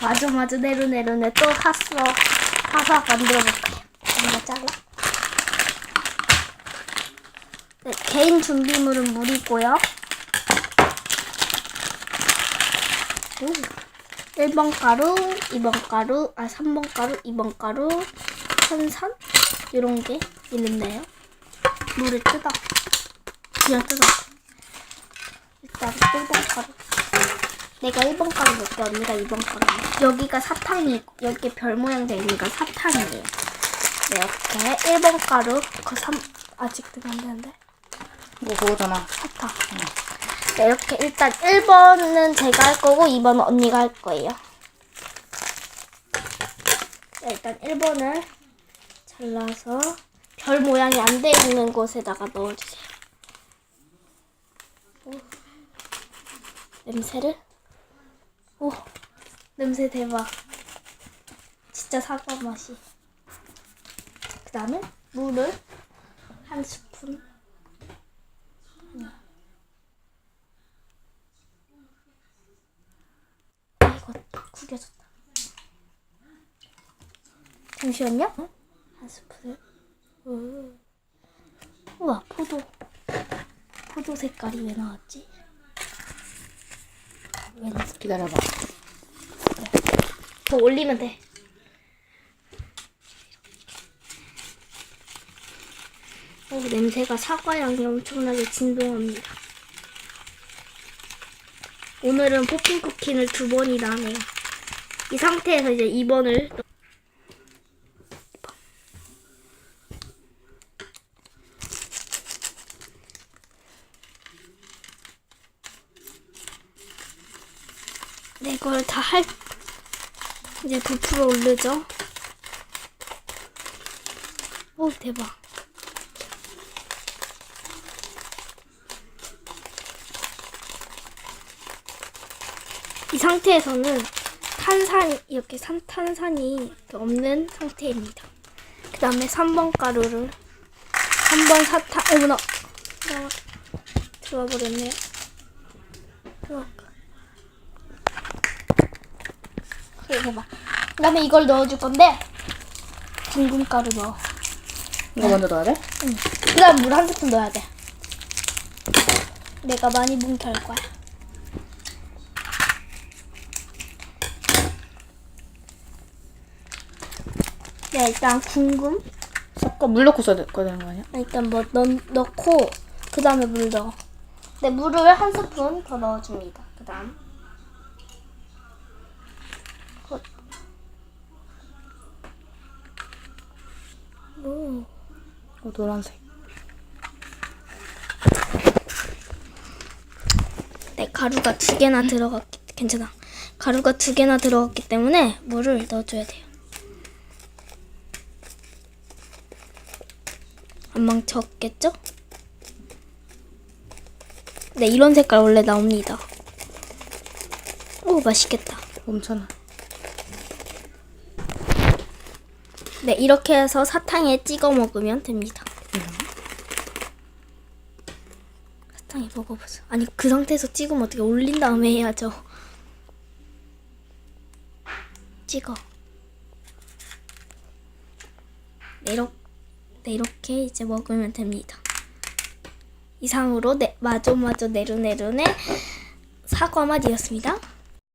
마주 내로 내로네 또 샀어. 사서 만들어 볼까요? 이거 잘라. 네, 개인 준비물은 물이고요. 오. 1번 가루, 2번 가루, 아 3번 가루, 2번 가루, 탄산 이런 게 있는데요. 물을 뜯어. 그냥 뜯어. 일단 1번 가루. 내가 1번 가루 넣을게 언니가 2번 가루. 여기가 사탕이 여기 별 모양 돼 있는 건 사탕이에요. 네, 이렇게 1번 가루 그 3, 아직 뜨면 안 되는데. 이거 그거잖아. 사탕. 네, 이렇게 일단 1번은 제가 할 거고 2번은 언니가 할 거예요. 네, 일단 1번을 잘라서 별 모양이 안 돼 있는 곳에다가 넣어주세요. 오. 냄새를? 오, 냄새 대박. 진짜 사과 맛이. 그 다음에 물을 한 스푼. 이거 구겨졌다. 잠시만요. 한 스푼을. 우. 우와, 포도. 포도 색깔이 왜 나왔지? 기다려봐. 더 올리면 돼. 오, 냄새가 사과 향이 엄청나게 진동합니다. 오늘은 포핑 쿠키를 두 번이나 하네요. 이 상태에서 이제 2번을 네, 이걸 다 할, 이제 부풀어 오르죠. 오, 대박. 이 상태에서는 탄산, 이렇게 산, 탄산이 없는 상태입니다. 그 다음에 3번 가루를, 3번 사탕, 어머나, 들어가, 들어와 버렸네요. 들어가. 그래, 대박. 그 다음에 이걸 넣어줄 건데, 둥근가루 넣어. 이거 먼저 넣어야 돼? 응. 그 다음 물 한 스푼 넣어야 돼. 내가 많이 뭉쳐할 거야. 네, 일단 궁금. 섞어 물 넣고 써야 돼- 꺼야 되는 거 아니야? 일단 뭐 넣, 넣고, 그 다음에 물 넣어. 네, 물을 한 스푼 더 넣어줍니다. 그 다음. 오. 어, 노란색. 네, 가루가 두 개나 들어갔기 괜찮아. 가루가 두 개나 들어갔기 때문에 물을 넣어줘야 돼요. 안 망쳤겠죠? 네, 이런 색깔 원래 나옵니다. 오, 맛있겠다. 엄청나. 네, 이렇게 해서 사탕에 찍어 먹으면 됩니다. 사탕에 먹어보세요. 아니, 그 상태에서 찍으면 어떻게 올린 다음에 해야죠. 찍어. 네, 이렇게, 네, 이렇게 이제 먹으면 됩니다. 이상으로 네, 마조마조 네루네루네 사과 맛이었습니다.